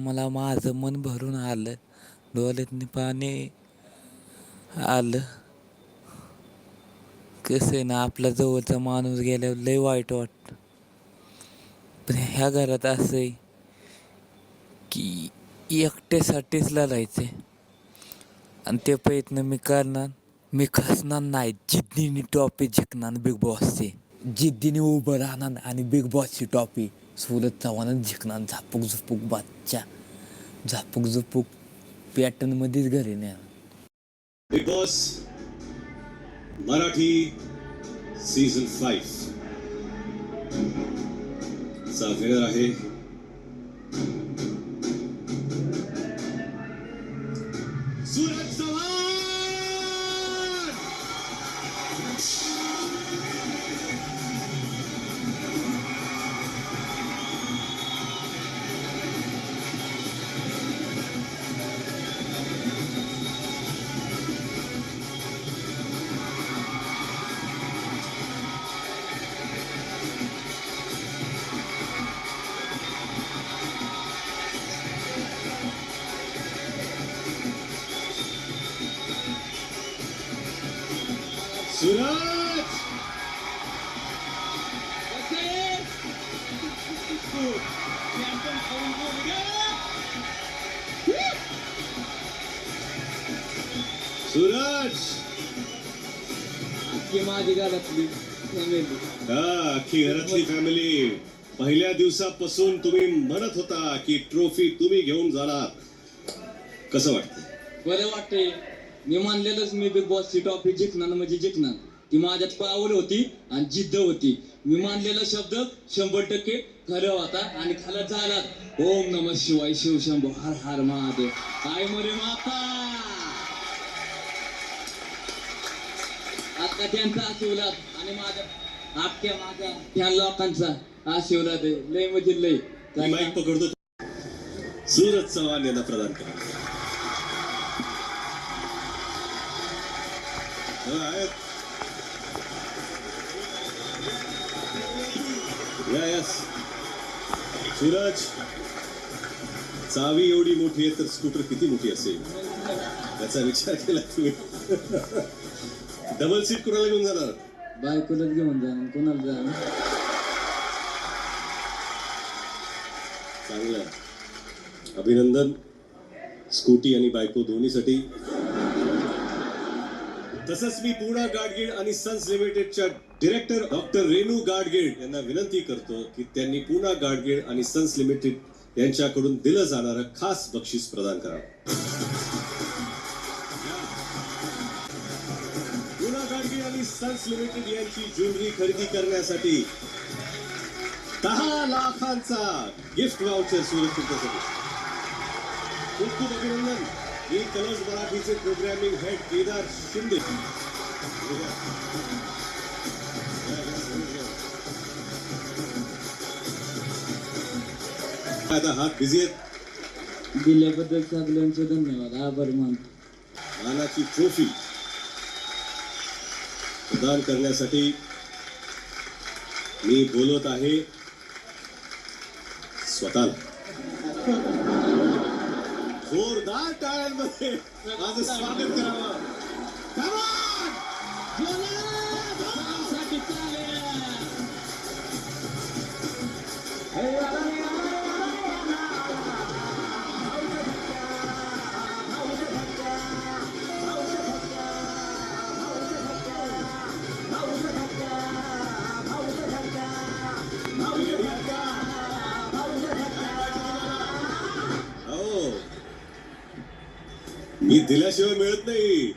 मला माझं मन भरून आलं. डोळ्यातनी पाणी आलं. कसं आहे ना आपला जवळचा माणूस गेल्यावर लय वाईट वाटतं. पण ह्या घरात असं आहे की एकट्यासाठीच लढायचं आहे. आणि ते प्रयत्न मी करणार मी खसणार नाही. जिद्दीने टॉपी जिंकणार बिग बॉसचे जिद्दीने उभं राहणार आणि बिग बॉसची टॉपी सुरत चव्हाणच जिंकणार. झापूक झुपूक बादच्या झापूक झुपूक पॅटर्नमध्येच घरी नेणार. Bigg Boss Marathi season five चा आहे. सुरत चव्हाण! सूरज की माझी घरातली फॅमिली हा अख्खी घरातली फॅमिली पहिल्या दिवसापासून तुम्ही म्हणत होता की ट्रॉफी तुम्ही घेऊन जाणार. कसं वाटतं बरं वाटतंय? मी मानलेलंच मी बिग बॉसची ट्रॉफी जिंकणार म्हणजे जिंकणार. ती माझ्यात पावल होती आणि जिद्द होती. मी मानलेला शब्द शंभर टक्के खरं होता आणि खरं झाला. ओम नम शिवाय शिव शंभो हर हर महादेव. काय मरे माता? आता त्यांचा आशीर्वाद आणि माझ्या आपल्या माझ्या त्या लोकांचा आशीर्वाद आहे. लय म्हणजे लय. माईक पकडतो. सूरज चव्हाण यांना प्रदान करा. सूरज चावी एवढी मोठी आहे तर स्कूटर किती मोठी असेल? याचा विचार केला तुम्ही. डबल सीट कुणाला घेऊन जाणार? बायकोलाच घेऊन जा कोणाला जा? चांगलं. अभिनंदन. स्कूटी आणि बायको दोन्हीसाठी. तसंच मी पूर्णा गाडगीळ आणि सन्स लिमिटेडच्या डिरेक्टर डॉक्टर रेणू गाडगीळ यांना विनंती करतो की त्यांनी पूर्णा गाडगीळ आणि सन्स लिमिटेड यांच्याकडून दिलं जाणारं खास बक्षीस प्रदान करावं. पूर्णा गाडगीळ आणि सन्स लिमिटेड यांची ज्वेलरी खरेदी करण्यासाठी दहा लाखांचा गिफ्ट वाउचर सुरत खूप खूप अभिनंदन. मी कलर्स मराठीचे प्रोग्रॅमिंग हेड केदार शिंदे. आता हात बिझी आहेत. दिल्याबद्दल सगळ्यांचे धन्यवाद. आभार मानतो. मानाची ट्रॉफी प्रदान करण्यासाठी मी बोलवत आहे स्वतःला. जोरदार टाळ्यांमध्ये माझं स्वागत करावं! हो मी दिल्याशिवाय मिळत नाही.